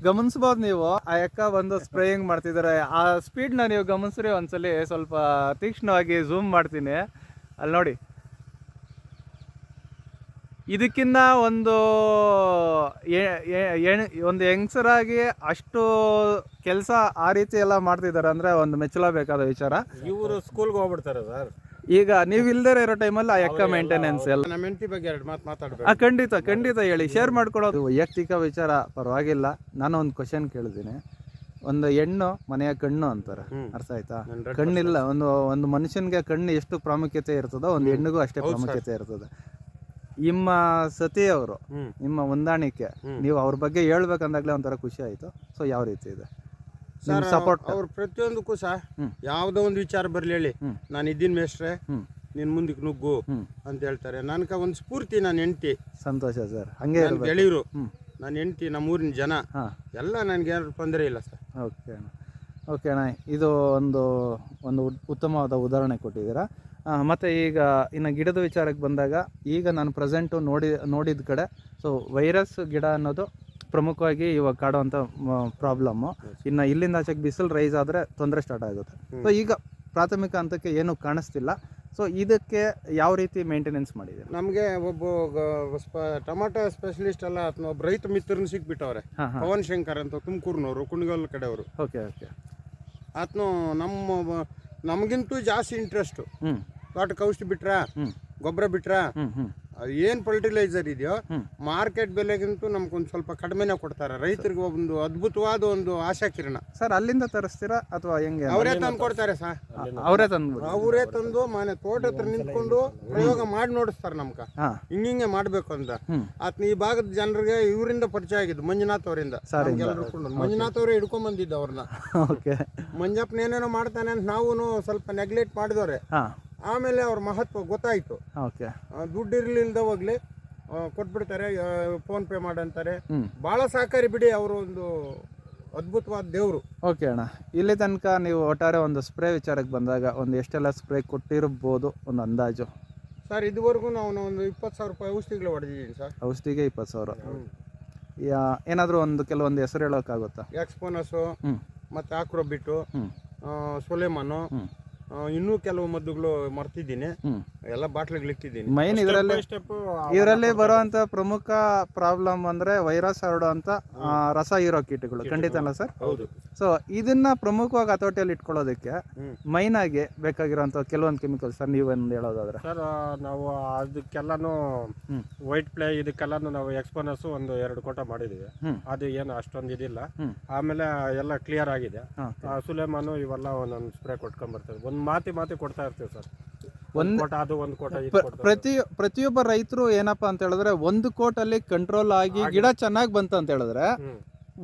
ಗಮನಿಸ್ಬೋದು ನೀವು. ಆ ಅಕ್ಕ ಬಂದು ಸ್ಪ್ರೇಯಿಂಗ್ ಮಾಡ್ತಿದ್ದಾರೆ ಆ ಸ್ಪೀಡ್ನ ನೀವು ಗಮನಿಸ್ರಿ ಒಂದ್ಸಲಿ. ಸ್ವಲ್ಪ ತೀಕ್ಷ್ಣವಾಗಿ ಝೂಮ್ ಮಾಡ್ತೀನಿ. ಅಲ್ಲಿ ನೋಡಿ. ಇದಕ್ಕಿನ್ನ ಒಂದು ಒಂದು ಹೆಂಗಸರಾಗಿ ಅಷ್ಟು ಕೆಲಸ ಆ ರೀತಿ ಎಲ್ಲ ಮಾಡ್ತಿದ್ದಾರೆ ಅಂದ್ರೆ ಒಂದು ಮೆಚ್ಚಲಬೇಕಾದ ವಿಚಾರ. ಇವರು ಸ್ಕೂಲ್ಗೆ ಹೋಗ್ಬಿಡ್ತಾರೆ ಸರ್ ಈಗ ನೀವು ಇಲ್ದೇ ಇರೋ ಟೈಮಲ್ಲಿ ಆ ಅಕ್ಕ ಮೇಂಟೆನೆನ್ಸ್ ಎಲ್ಲ. ನಮ್ಮ ಹೆಂಡತಿ ಬಗ್ಗೆ ಎರಡು ಮಾತು ಮಾತಾಡ್ಬೇಕು. ಆ ಖಂಡಿತ ಖಂಡಿತ ಹೇಳಿ ಶೇರ್ ಮಾಡ್ಕೊಳ್ಳೋದು ವೈಯಕ್ತಿಕ ವಿಚಾರ ಪರವಾಗಿಲ್ಲ. ನಾನು ಒಂದು ಕ್ವಶನ್ ಕೇಳಿದ್ದೀನಿ ಒಂದು ಹೆಣ್ಣು ಮನೆಯ ಕಣ್ಣು ಅಂತಾರೆ. ಅರ್ಥ ಆಯ್ತಾ? ಕಣ್ಣಿಲ್ಲ ಒಂದು ಒಂದು ಮನುಷ್ಯನಿಗೆ ಕಣ್ಣು ಎಷ್ಟು ಪ್ರಾಮುಖ್ಯತೆ ಇರ್ತದೋ ಒಂದು ಹೆಣ್ಣಿಗೂ ಅಷ್ಟೇ ಪ್ರಾಮುಖ್ಯತೆ ಇರ್ತದೆ. ನಿಮ್ಮ ಸತಿಯವರು ಅವರು ನಿಮ್ಮ ಹೊಂದಾಣಿಕೆ ನೀವು ಅವ್ರ ಬಗ್ಗೆ ಹೇಳ್ಬೇಕಂದಾಗ್ಲೇ ಒಂಥರ ಖುಷಿ ಆಯಿತು. ಸೊ ಯಾವ ರೀತಿ ಇದೆ? ಸರ್ ಸಪೋರ್ಟ್ ಅವ್ರು ಪ್ರತಿಯೊಂದಕ್ಕೂ ಸಹ ಯಾವ್ದೋ ಒಂದು ವಿಚಾರ ಬರಲಿ ಹೇಳಿ. ನಾನು ಇದ್ದೀನಿ ಮೇಷ್ಟ್ರೆ ಹ್ಮ್. ನಿನ್ ಮುಂದಕ್ಕೆ ನುಗ್ಗು ಅಂತ ಹೇಳ್ತಾರೆ. ನನ್ಕ ಒಂದು ಸ್ಫೂರ್ತಿ ನಾನು ಹೆಂಡತಿ. ಸಂತೋಷ ಸರ್. ಹಂಗೆ ನನ್ನ ಗೆಳೆಯರು ನಾನು ನನ್ನ ಹೆಂಡತಿ ನಮ್ಮೂರಿನ ಜನ ಎಲ್ಲ ನನಗೆ ತೊಂದರೆ ಇಲ್ಲ ಸರ್. ಓಕೆ ಅಣ್ಣ. ಓಕೆ ಅಣ್ಣ ಇದು ಒಂದು ಒಂದು ಉತ್ತಮವಾದ ಉದಾಹರಣೆ ಕೊಟ್ಟಿದ್ದೀರಾ. ಮತ್ತು ಮತ್ತೆ ಈಗ ಇನ್ನು ಗಿಡದ ವಿಚಾರಕ್ಕೆ ಬಂದಾಗ ಈಗ ನಾನು ಪ್ರೆಸೆಂಟು ನೋಡಿ ನೋಡಿದ ಕಡೆ ಸೊ ವೈರಸ್ ಗಿಡ ಅನ್ನೋದು ಪ್ರಮುಖವಾಗಿ ಇವಾಗ ಕಾಡುವಂಥ ಪ್ರಾಬ್ಲಮ್ಮು ಇನ್ನು ಇಲ್ಲಿಂದ ಆಚೆಗೆ ಬಿಸಿಲು ರೈಸ್ ಆದರೆ ತೊಂದರೆ ಸ್ಟಾರ್ಟ್ ಆಗುತ್ತೆ. ಸೊ ಈಗ ಪ್ರಾಥಮಿಕ ಹಂತಕ್ಕೆ ಏನೂ ಕಾಣಿಸ್ತಿಲ್ಲ. ಸೊ ಇದಕ್ಕೆ ಯಾವ ರೀತಿ ಮೇಂಟೆನೆನ್ಸ್ ಮಾಡಿದೆ ನಮಗೆ ಒಬ್ಬ ಟೊಮಾಟೊ ಸ್ಪೆಷಲಿಸ್ಟ್ ಎಲ್ಲ ಆತ್ನ ಒಬ್ಬ ರೈತ ಮಿತ್ರನ ಸಿಕ್ಬಿಟ್ಟವ್ರೆ. ಪವನ್ ಶಂಕರ್ ಅಂತ ತುಮಕೂರಿನವರು ಕುಣಗಲ್ ಕಡೆಯವರು. ಓಕೆ ಓಕೆ ಆತನೂ ನಮ್ಮ ನಮಗಿಂತೂ ಜಾಸ್ತಿ ಇಂಟ್ರೆಸ್ಟು ತೋಟಕ್ಕೆ ಔಷಧಿ ಬಿಟ್ರಾ? ಗೊಬ್ಬರ ಬಿಟ್ರಾ? ಏನು ಫರ್ಟಿಲೈಸರ್ ಇದೆಯೋ. ಮಾರ್ಕೆಟ್ ಬೆಲೆಗಿಂತೂ ನಮ್ಗೊಂದು ಸ್ವಲ್ಪ ಕಡಿಮೆನೇ ಕೊಡ್ತಾರೆ. ರೈತರಿಗೆ ಒಂದು ಅದ್ಭುತವಾದ ಒಂದು ಆಶಾ ಕಿರಣ. ಸರ್ ಅಲ್ಲಿಂದ ತರಿಸ್ತೀರಾ ಅಥವಾ ಹೆಂಗೆ? ಅವರೇ ತಂದು ಕೊಡ್ತಾರೆ ಸರ್ ಅವರೇ ತಂದು ಅವರೇ ತಂದು ಮನೆ ತೋಟ ಹತ್ರ ನಿಂತ್ಕೊಂಡು ಪ್ರಯೋಗ ಮಾಡಿ ನೋಡಿಸ್ತಾರೆ ನಮ್ಗ. ಹಿಂಗ ಹಿಂಗಿಂಗೆ ಮಾಡ್ಬೇಕು ಅಂತ. ಆತ್ನ ಈ ಭಾಗದ ಜನರಿಗೆ ಇವರಿಂದ ಪರಿಚಯ ಆಗಿದ್ದು ಮಂಜುನಾಥ್ ಅವರಿಂದ. ಮಂಜುನಾಥ್ ಅವರೇ ಹಿಡ್ಕೊಂಡ್ ಬಂದಿದ್ದು ಅವ್ರನ್ನ. (laughs) ಮಂಜಪ್ಪನ ಏನೇನೋ ಮಾಡ್ತಾನೆ ಅಂತ ನಾವು ಸ್ವಲ್ಪ ನೆಗ್ಲೆಕ್ಟ್ ಮಾಡಿದವ್ರೆ. ಆಮೇಲೆ ಅವ್ರ ಮಹತ್ವ ಗೊತ್ತಾಯ್ತು. ಓಕೆ. ದುಡ್ಡು ಇರ್ಲಿಲ್ದ ಹೋಗ್ಲಿ ಕೊಟ್ಬಿಡ್ತಾರೆ ಫೋನ್ ಪೇ ಮಾಡಂತಾರೆ ಬಹಳ ಭಾಳ ಸಹಕಾರಿ ಬಿಡಿ ಅವರು ಒಂದು ಅದ್ಭುತವಾದ ದೇವರು. ಓಕೆ ಅಣ್ಣ. ಇಲ್ಲಿ ತನಕ ನೀವು ಒಟ್ಟಾರೆ ಒಂದು ಸ್ಪ್ರೇ ವಿಚಾರಕ್ಕೆ ಬಂದಾಗ ಒಂದು ಎಷ್ಟೆಲ್ಲ ಸ್ಪ್ರೇ ಕೊಟ್ಟಿರ್ಬೋದು ಒಂದು ಅಂದಾಜು? ಸರ್ ಇದುವರೆಗೂ ನಾವು ಒಂದು ಇಪ್ಪತ್ತು ಸಾವಿರ ರೂಪಾಯಿ ಔಷಧಿಗಳು ಹೊಡೆದಿದ್ದೀನಿ ಸರ್ ಔಷಧಿಗೆ ಇಪ್ಪತ್ತು ಸಾವಿರ. ಏನಾದರೂ ಒಂದು ಕೆಲವೊಂದು ಹೆಸರು ಹೇಳೋಕ್ಕಾಗುತ್ತಾ? ಎಕ್ಸ್ಪೋನಸು ಮತ್ತು ಆಕ್ರೋಬಿಟ್ಟು ಸೊಲೆಮಾನು ಇನ್ನೂ ಕೆಲವು ಮದ್ದುಗಳು ಮರ್ತಿದ್ದೀನಿ. ಎಲ್ಲ ಬಾಟ್ಲಿಗೆ ಇಟ್ಟಿದ್ದೀನಿ. ಮೈನ್ ಇದರಲ್ಲಿ ಇದರಲ್ಲಿ ಬರುವಂತ ಪ್ರಮುಖ ಪ್ರಾಬ್ಲಮ್ ಅಂದ್ರೆ ವೈರಸ್ ಹರಡುವಂತ ರಸ ಇರೋ ಕೀಟಗಳು. ಖಂಡಿತ ಅಲ್ಲ ಸರ್. ಹೌದು. ಸೊ ಇದನ್ನ ಪ್ರಮುಖವಾಗಿ ಹತೋಟಿಯಲ್ಲಿ ಇಟ್ಕೊಳ್ಳೋದಕ್ಕೆ. ಮೈನ್ ಆಗಿ ಬೇಕಾಗಿರುವಂತ ಕೆಲವೊಂದು ಕೆಮಿಕಲ್ ಸರ್ ನೀವೊಂದು ಹೇಳೋದಾದ್ರೆ. ಸರ್ ನಾವು ಅದಕ್ಕೆಲ್ಲಾನು ವೈಟ್ ಪ್ಲೇ ಇದಕ್ಕೆಲ್ಲಾನು ನಾವು ಎಕ್ಸ್ಪೋನಸ್ ಒಂದು ಎರಡು ಕೋಟ ಮಾಡಿದೀವಿ. ಅದು ಏನು ಅಷ್ಟೊಂದು ಇದಿಲ್ಲ. ಆಮೇಲೆ ಎಲ್ಲ ಕ್ಲಿಯರ್ ಆಗಿದೆ. ಸುಲೇಮಾನು ಇವೆಲ್ಲ ಒಂದೊಂದು ಸ್ಪ್ರೇ ಕೊಟ್ಕೊಂಡ್ಬರ್ತೇವೆ ಒಂದು ಮಾತಿ ಮಾತಿ ಕೊಡ್ತಾ ಇರ್ತೀವಿ ಸರ್. ಒಂದ್- ಕೋಟ ಅದು ಒಂದು ಕೋಟ ಇದು ಪ್ರ- ಕೊಡ್ತಾ ಪ್ರತಿ ಪ್ರತಿಯೊಬ್ಬ ರೈತರು ಏನಪ್ಪಾ ಅಂತ ಹೇಳಿದ್ರೆ ಒಂದು ಕೋಟಲ್ಲಿ ಕಂಟ್ರೋಲ್ ಆಗಿ ಗಿಡ ಚೆನ್ನಾಗಿ ಬಂತು ಅಂತ ಹೇಳಿದ್ರೆ ಹ್ಮ್.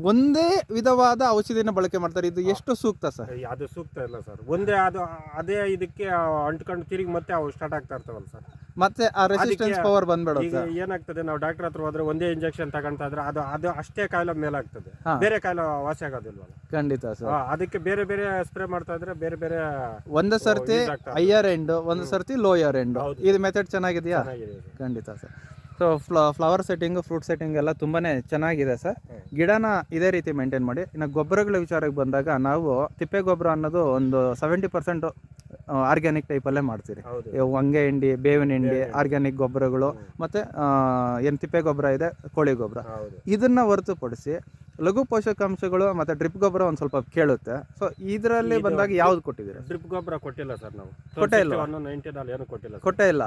ಒಂದೇ ವಿಧವಾದ ಔಷಧಿನ ಬಳಕೆ ಮಾಡ್ತಾರೆ. ಇದು ಎಷ್ಟು ಸೂಕ್ತ ಸರ್? ಅದು ಸೂಕ್ತ ಇಲ್ಲ ಸರ್. ಒಂದೇ ಅದು ಅದೇ ಇದಕ್ಕೆ ಅಂಟ್ಕೊಂಡು ತಿರುಗಿ ಮತ್ತೆ ಅವು ಸ್ಟಾರ್ಟ್ ಆಗ್ತಾ ಇರ್ತಾವಲ್ಲ ಸರ್. ಮತ್ತೆ ಆ ರೆಸಿಸ್ಟೆನ್ಸ್ ಪವರ್ ಈಗ ಬಂದ್ಬಿಡುತ್ತೆ. ಏನಾಗ್ತದೆ ನಾವು ಡಾಕ್ಟರ್ ಹತ್ರ ಹೋದ್ರೆ ಒಂದೇ ಇಂಜೆಕ್ಷನ್ ತಗೊಂತ ಇದ್ರೆ ಅದು ಅದು ಅಷ್ಟೇ ಕಾಯಿಲೆ ಮೇಲಾಗ್ತದೆ. ಹಾ. ಬೇರೆ ಕಾಯಿಲೆ ವಾಸಿ ಆಗೋದಿಲ್ವಲ್ಲ? ಖಂಡಿತ ಸರ್. ಆ, ಅದಕ್ಕೆ ಬೇರೆ ಬೇರೆ ಸ್ಪ್ರೇ ಮಾಡ್ತಾ ಇದ್ರೆ ಬೇರೆ ಬೇರೆ ಒಂದು ಸರ್ತಿ use ಆಗ್ತಾ ಹೈಯರ್ ಎಂಡ್ ಒಂದು ಸರ್ತಿ ಲೋಯರ್ ಎಂಡ್ ಹೌದು. ಇದು ಮೆಥಡ್ ಚೆನ್ನಾಗಿದೆಯಾ? ಚೆನ್ನಾಗಿದೆ ಇದು. ಖಂಡಿತ sir. So flower setting fruit setting ಎಲ್ಲ ತುಂಬಾ ಚೆನ್ನಾಗಿದೆ ಸರ್. ಹ್ಮ್. ಗಿಡನ ಇದೇ ರೀತಿ ಮೇಂಟೈನ್ ಮಾಡಿ. ಇನ್ನು ಗೊಬ್ಬರಗಳ ವಿಚಾರಕ್ಕೆ ಬಂದಾಗ ನಾವು ತಿಪ್ಪೆ ಗೊಬ್ಬರ ಅನ್ನೋದು ಒಂದು ಸೆವೆಂಟಿ ಪರ್ಸೆಂಟ್ ಆರ್ಗ್ಯಾನಿಕ್ ಟೈಪಲ್ಲೇ ಮಾಡ್ತೀರಿ. ಇವು ಹೊಂಗೆ ಹಿಂಡಿ ಬೇವಿನ ಹಿಂಡಿ ಆರ್ಗ್ಯಾನಿಕ್ ಗೊಬ್ಬರಗಳು ಮತ್ತು ಏನು ತಿಪ್ಪೆ ಗೊಬ್ಬರ ಇದೆ ಕೋಳಿ ಗೊಬ್ಬರ. ಇದನ್ನ ಹೊರತುಪಡಿಸಿ ಲಘು ಪೋಷಕಾಂಶಗಳು ಮತ್ತೆ ಡ್ರಿಪ್ ಗೊಬ್ಬರ ಒಂದು ಸ್ವಲ್ಪ ಕೇಳುತ್ತೆ. ಸೊ ಇದರಲ್ಲಿ ಇದು ಬಂದಾಗ ಯಾವ್ದು ಕೊಟ್ಟಿದ್ದೀರಿ? ಡ್ರಿಪ್ ಗೊಬ್ಬರ ಕೊಟ್ಟಿಲ್ಲ ಸರ್ ನಾವು. ಕೊಟ್ಟೇ ಇಲ್ಲ. ಏನು ಕೊಟ್ಟಿಲ್ಲ ಕೊಟ್ಟೆ ಇಲ್ಲ.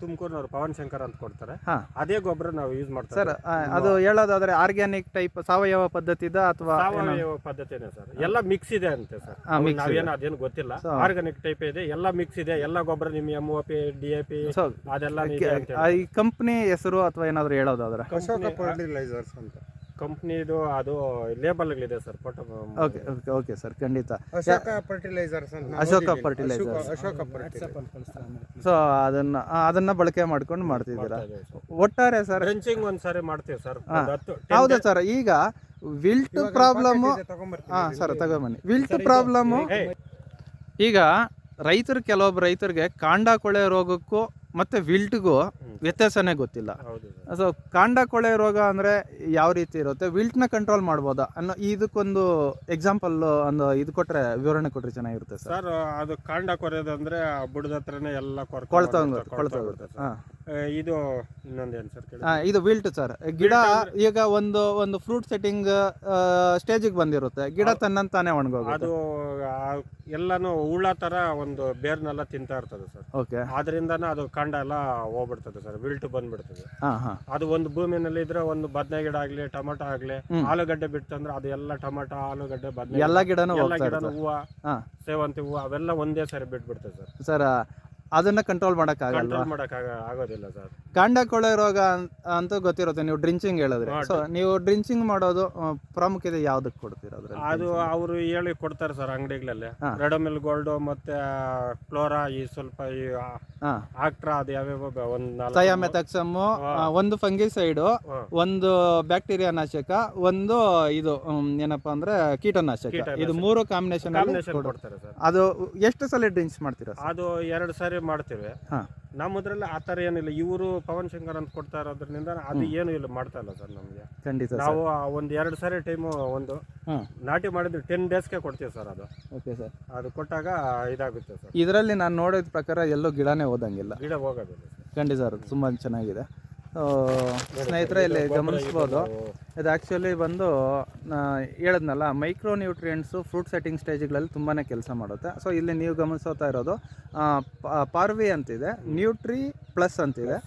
ತುಮಕೂರಿನವ್ರು ಪವನ್ ಶಂಕರ್ ಅಂತ ಕೊಡ್ತಾರೆ. ಅದೇ ಗೊಬ್ಬರ ನಾವು ಯೂಸ್ ಮಾಡ್ತಾರೆ ಸರ್ ಅದು ಹೇಳೋದಾದ್ರೆ ಆರ್ಗ್ಯಾನಿಕ್ ಟೈಪ್ ಸಾವಯವ ಪದ್ಧತಿದ ಅಥವಾ ಸಾವಯವ ಪದ್ಧತಿನೇ ಸರ್. ಎಲ್ಲ ಮಿಕ್ಸ್ ಇದೆ ಅಂತೆ ಸರ್. ನಾವೇನು ಅದೇನು ಗೊತ್ತಿಲ್ಲ. ಆರ್ಗ್ಯಾನಿಕ್ ಟೈಪ್ ಇದೆ ಎಲ್ಲ ಮಿಕ್ಸ್ ಇದೆ ಎಲ್ಲ ಗೊಬ್ಬರ ನಿಮ್ಮ M O P D A P so ಅದೆಲ್ಲ ಇದೆ ಅಂತ ಈ ಕಂಪ್ನಿ ಹೆಸರು ಅಥವಾ ಏನಾದ್ರು ಹೇಳೋದಾದ್ರೆ? ಅಶೋಕ ಫರ್ಟಿಲೈಸರ್ಸ್ ಅಂತ. ಕಂಪ್ನಿದು ಅದು ಲೇಬಲ್ಗಳಿದೆ sir photo okay okay okay sir ಖಂಡಿತ. ಅಶೋಕ ಫರ್ಟಿಲೈಸರ್ಸ್ ಅಂತ Ashoka fertilizer fertilizers. Ashoka- Ashoka fertilizers. So ಅದನ್ನ ಆ, ಅದನ್ನ ಬಳಕೆ ಮಾಡ್ಕೊಂಡು ಮಾಡ್ತಿದ್ದೀರಾ? ಒಟ್ಟಾರೆ ಸರ್ ಹೆಂಚಿಂಗ್ ಒಂದ್ಸಾರಿ ಮಾಡ್ತೀವಿ ಸರ್. ಹತ್ತು ಹೌದಾ ಸರ್ ಈಗ ವಿಲ್ಟ್ ಪ್ರಾಬ್ಲಮ್ ಹಾ ಸರ್ ತಗೊಂಬನ್ನಿ ವಿಲ್ಟ್ ಪ್ರಾಬ್ಲಮ್ ಈಗ ರೈತರು ಕೆಲವೊಬ್ಬ ರೈತರಿಗೆ ಕಾಂಡ ಕೊಳೆ ರೋಗಕ್ಕೂ ಮತ್ತೆ ವಿಲ್ಟ್ಗೂ ವ್ಯತ್ಯಾಸನೇ ಗೊತ್ತಿಲ್ಲ. ಸೊ ಕಾಂಡ ಕೊಳೆ ರೋಗ ಅಂದ್ರೆ ಯಾವ ರೀತಿ ಇರುತ್ತೆ? ವಿಲ್ಟ್ನ ಕಂಟ್ರೋಲ್ ಮಾಡ್ಬೋದಾ? ಅನ್ನೋ ಇದಕ್ಕೊಂದು ಎಕ್ಸಾಂಪಲ್ ಒಂದು ಇದು ಕೊಟ್ರೆ ವಿವರಣೆ ಕೊಟ್ಟರೆ ಚೆನ್ನಾಗಿರುತ್ತೆ ಸರ್. ಸರ್ ಅದು ಕಾಂಡ ಕೊರೆಯೋದಂದ್ರೆ ಆ ಬುಡದ ಹತ್ರನೇ ಎಲ್ಲ ಕೊಳ್ತಾ ಕೊಳ್ತೋಗುತ್ತೆ ಹಾ. ಇದು ಇನ್ನೊಂದೇನು ಸರ್ ಕೇಳಿ ಇದು ವಿಲ್ಟ್ ಸರ್ ಗಿಡ ಈಗ ಒಂದು ಒಂದು ಫ್ರೂಟ್ ಸೆಟ್ಟಿಂಗ್ ಸ್ಟೇಜಿಗೆ ಬಂದಿರುತ್ತೆ. ಗಿಡ ತನ್ನಂತಾನೆ ಒಣಗೋಗುತ್ತೆ. ಅದು ಆ ಎಲ್ಲಾನು ಹುಳ ತರ ಒಂದು ಬೇರ್ನೆಲ್ಲ ತಿಂತಾ ಇರ್ತದೆ ಸರ್ ಓಕೆ. ಅದರಿಂದನ ಅದು ಕಾಂಡ ಎಲ್ಲ ಹೋಗ್ಬಿಡ್ತದೆ ಸರ್ ವಿಲ್ಟ್ ಬಂದ್ಬಿಡ್ತದೆ. ಹಾ ಹಾ. ಅದು ಒಂದು ಭೂಮಿನಲ್ಲಿ ಇದ್ರೆ ಒಂದು ಬದನೆ ಗಿಡ ಆಗ್ಲಿ ಟೊಮೊಟೊ ಆಗ್ಲಿ. ಆಲೂಗಡ್ಡೆ ಬಿಡ್ತಂದ್ರೆ ಅದು ಎಲ್ಲ ಟೊಮೊಟೊ ಆಲೂಗಡ್ಡೆ ಬದನೆ ಎಲ್ಲ ಗಿಡನೂ ಎಲ್ಲ ಹೋಗ್ತಾ ಗಿಡನು ಇರುತ್ತೆ ಹೂವ ಹಾ. ಸೇವಂತಿ ಹೂವ ಅವೆಲ್ಲ ಒಂದೇ ಸರಿ ಬಿಟ್ಬಿಡ್ತದೆ ಸರ್ ಸರ್ ಅದನ್ನ ಕಂಟ್ರೋಲ್ ಮಾಡಕ್ಕಾಗಲ್ಲ ಕಂಟ್ರೋಲ್ ಮಾಡಕ್ ಆಗೋದಿಲ್ಲ ಸರ್ ಕಾಂಡ ಕೊಳೆ ರೋಗ ಅಂತ ಅಂತೂ ಗೊತ್ತಿರುತ್ತೆ ನೀವು ಡ್ರಿಂಚಿಂಗ್ ಹೇಳಿದ್ರೆ. ಸೊ ನೀವು ಡ್ರಿಂಚಿಂಗ್ ಮಾಡೋದು ಆ, ಪ್ರಾಮುಖ್ಯತೆ ಯಾವ್ದಕ್ಕೆ ಕೊಡ್ತೀರ ಅದ್ರಲ್ಲಿ? ಅದು ಅವರು ಹೇಳಿ ಕೊಡ್ತಾರೆ ಸರ್ ಅಂಗಡಿಗಳಲ್ಲಿ. ಹಾ. ರೆಡಮಿಲ್ ಗೋಲ್ಡ್ ಮತ್ತೆ ಕ್ಲೋರಾ ಈ ಸ್ವಲ್ಪ ಈ ಹಾ. ಆಕ್ಟ್ರಾ ಅದು ಯಾವ್ಯಾವ ಬ- ಒಂದ್ ನಾಲ್ಕು ಹಾ. ಒಂದು ಫಂಗಿಸೈಡು ಹಾ. ಒಂದು ಬ್ಯಾಕ್ಟೀರಿಯಾ ನಾಶಕ ಒಂದು ಇದು ಹ್ಮ್, ಏನಪ್ಪಾ ಅಂದ್ರೆ ಕೀಟನಾಶಕ. ಕೀಟನಾಶಕ. ಇದು ಮೂರು ಕಾಂಬಿನೇಷನ್ ಕೊಡ್ತಾರೆ ಸರ್ ಅದು ಎಷ್ಟು ಸಲ ಡ್ರಿಂಕ್ಸ್ ಮಾಡ್ತೀರಾ ಅದು ಎರಡು ಸಾರಿ ಮಾಡ್ತೀವಿ. ಹಾ. ನಮ್ಮದ್ರಲ್ಲಿ ಆ ಥರ ಏನಿಲ್ಲ. ಇವರು ಪವನ್ ಶಂಕರ್ ಅಂತ ಕೊಡ್ತಾ ಇರೋದ್ರಿಂದ ಅದು ಏನು ಇಲ್ಲ ಮಾಡ್ತಾ ಇಲ್ಲ ಸರ್ ನಮಗೆ. ಖಂಡಿತ ಸರ್. ನಾವು ಆ ಒಂದು ಎರಡು ಸಾರಿ ಟೈಮು ಒಂದು. ಹಾಂ. ನಾಟಿ ಮಾಡಿದ್ರೆ ಟೆನ್ ಡೇಸ್ಗೆ ಕೊಡ್ತೀವಿ ಸರ್ ಅದು. Okay sir. ಅದು ಕೊಟ್ಟಾಗ ಇದಾಗುತ್ತೆ ಸರ್. ಇದರಲ್ಲಿ ನಾನು ನೋಡಿದ ಪ್ರಕಾರ ಎಲ್ಲೂ ಗಿಡನೇ ಓದಂಗಿಲ್ಲ ಗಿಡ ಹೋಗೋದಿಲ್ಲ ಸರ್. ಖಂಡಿತ ಸರ್ ತುಂಬಾ ಚೆನ್ನಾಗಿದೆ. ಸ್ನೇಹಿತರೆ ಇಲ್ಲಿ ಗಮನಿಸ್ಬೋದು. ಇದು ಆ್ಯಕ್ಚುಲಿ ಬಂದು ಹೇಳದ್ನಲ್ಲ ಮೈಕ್ರೋ ನ್ಯೂಟ್ರಿಯೆಂಟ್ಸು ಫ್ರೂಟ್ ಸೆಟ್ಟಿಂಗ್ ಸ್ಟೇಜ್ಗಳಲ್ಲಿ ತುಂಬಾ ಕೆಲಸ ಮಾಡುತ್ತೆ. ಸೊ ಇಲ್ಲಿ ನೀವು ಗಮನಿಸೋತಾ ಇರೋದು ಪಾರ್ವಿ ಅಂತಿದೆ ನ್ಯೂಟ್ರಿ ಪ್ಲಸ್ ಅಂತಿದೆ.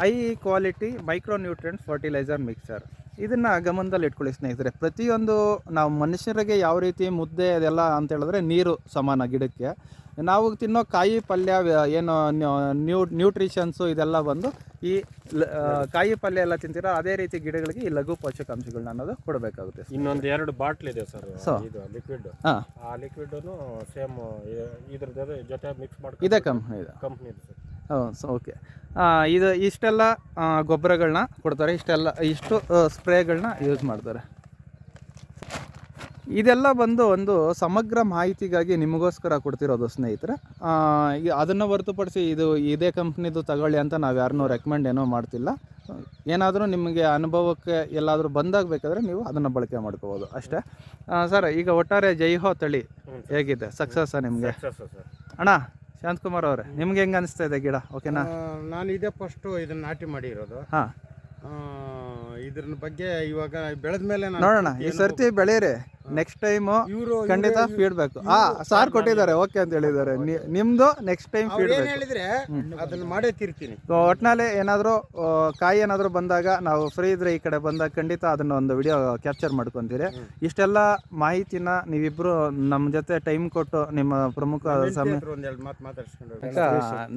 High quality micro nutrient fertilizer mixer ಇದನ್ನು ಗಮನದಲ್ಲಿ ಇಟ್ಕೊಳ್ಳಿ ಸ್ನೇಹಿತರೆ. ಪ್ರತಿಯೊಂದು ನಾವು ಮನುಷ್ಯರಿಗೆ ಯಾವ ರೀತಿ ಮುದ್ದೆ ಅದೆಲ್ಲ ಅಂತ ಹೇಳಿದ್ರೆ ನೀರು ಸಮಾನ ಗಿಡಕ್ಕೆ. ನಾವು ತಿನ್ನೋ ಕಾಯಿ ಪಲ್ಯ ಏನು ನ್ಯೂ ನ್ಯೂಟ್ರಿಷನ್ಸು ಇದೆಲ್ಲ ಬಂದು ಈ ಕಾಯಿ ಪಲ್ಯ ಎಲ್ಲ ತಿಂತೀರ ಅದೇ ರೀತಿ ಗಿಡಗಳಿಗೆ ಈ ಲಘು ಪೋಷಕಾಂಶಗಳನ್ನ ಅನ್ನೋದು ಕೊಡಬೇಕಾಗುತ್ತೆ ಇನ್ನೊಂದು ಎರಡು ಬಾಟ್ಲ್ ಇದೆ ಸರ್. ಇದು ಲಿಕ್ವಿಡ್ ಆ ಲಿಕ್ವಿಡ್ ಸೇಮ್ ಇದ್ರ ಜೊತೆ ಮಿಕ್ಸ್ ಮಾಡಿ ಇದೆ ಕಂಪ್ನಿ ಇದೆ. ಕಂಪ್ನಿ ಇದೆ ಸರ್. ಸೊ ಓಕೆ ಇದು ಇಷ್ಟೆಲ್ಲ ಗೊಬ್ಬರಗಳನ್ನ ಕೊಡ್ತಾರೆ. ಇಷ್ಟೆಲ್ಲ ಇಷ್ಟು ಸ್ಪ್ರೇಗಳನ್ನ ಯೂಸ್ ಮಾಡ್ತಾರೆ. ಇದೆಲ್ಲ ಬಂದು ಒಂದು ಸಮಗ್ರ ಮಾಹಿತಿಗಾಗಿ ನಿಮಗೋಸ್ಕರ ಕೊಡ್ತಿರೋದು ಸ್ನೇಹಿತರೆ. ಅದನ್ನು ಹೊರತುಪಡಿಸಿ ಇದು ಇದೇ ಕಂಪ್ನಿದು ತಗೊಳ್ಳಿ ಅಂತ ನಾವು ಯಾರನ್ನೂ ರೆಕಮೆಂಡ್ ಏನೋ ಮಾಡ್ತಿಲ್ಲ. ಏನಾದರೂ ನಿಮಗೆ ಅನುಭವಕ್ಕೆ ಎಲ್ಲಾದರೂ ಬಂದಾಗ ಬೇಕಾದರೆ ನೀವು ಅದನ್ನು ಬಳಕೆ ಮಾಡ್ಕೋಬೋದು ಅಷ್ಟೇ. ಸರ್ ಈಗ ಒಟ್ಟಾರೆ ಜೈಹೋ ತಳಿ ಹೇಗಿದೆ? ಸಕ್ಸಸ್ಸಾ ನಿಮಗೆ? ಅಣ್ಣ ಶಾಂತಕುಮಾರ್ ಅವರೇ ನಿಮ್ಗೆ ಹೆಂಗೆ ಅನಿಸ್ತಾ ಇದೆ ಗಿಡ? ಓಕೆನಾ ನಾನು ಇದೇ ಫಸ್ಟು ಇದನ್ನ ನಾಟಿ ಮಾಡಿರೋದು. ಹಾಂ. ಇದ್ರ ಬಗ್ಗೆ ಇವಾಗ ಬೆಳೆದ ಮೇಲೆ ನೋಡೋಣ ಈ ಸರ್ತಿ ಬೆಳೀರಿ ನೆಕ್ಸ್ಟ್ ಟೈಮ್ ಖಂಡಿತ ಫೀಡ್ಬ್ಯಾಕ್ ಆ ಸಾರ್ ಕೊಟ್ಟಿದ್ದಾರೆ ಓಕೆ ಅಂತ ಹೇಳಿದ್ದಾರೆ. ನಿಮ್ದು ನೆಕ್ಸ್ಟ್ ಟೈಮ್ ಏನ್ ಫೀಡ್ಬ್ಯಾಕ್ ಹೇಳಿದ್ರೆ ಅದನ್ನ ಮಾಡೇ ತಿರ್ತೀನಿ. ಒಟ್ನಲ್ಲಿ ಏನಾದರೂ ಕಾಯಿ ಏನಾದರೂ ಬಂದಾಗ ನಾವು ಫ್ರೀ ಇದ್ರೆ ಈ ಕಡೆ ಬಂದಾಗ ಖಂಡಿತ ಅದನ್ನ ಒಂದು ವಿಡಿಯೋ ಕ್ಯಾಪ್ಚರ್ ಮಾಡ್ಕೊಂತೀರಿ. ಇಷ್ಟೆಲ್ಲ ಮಾಹಿತಿನ ನೀವಿಬ್ರು ನಮ್ಮ ಜೊತೆ ಟೈಮ್ ಕೊಟ್ಟು ನಿಮ್ಮ ಪ್ರಮುಖ ಸಮಯ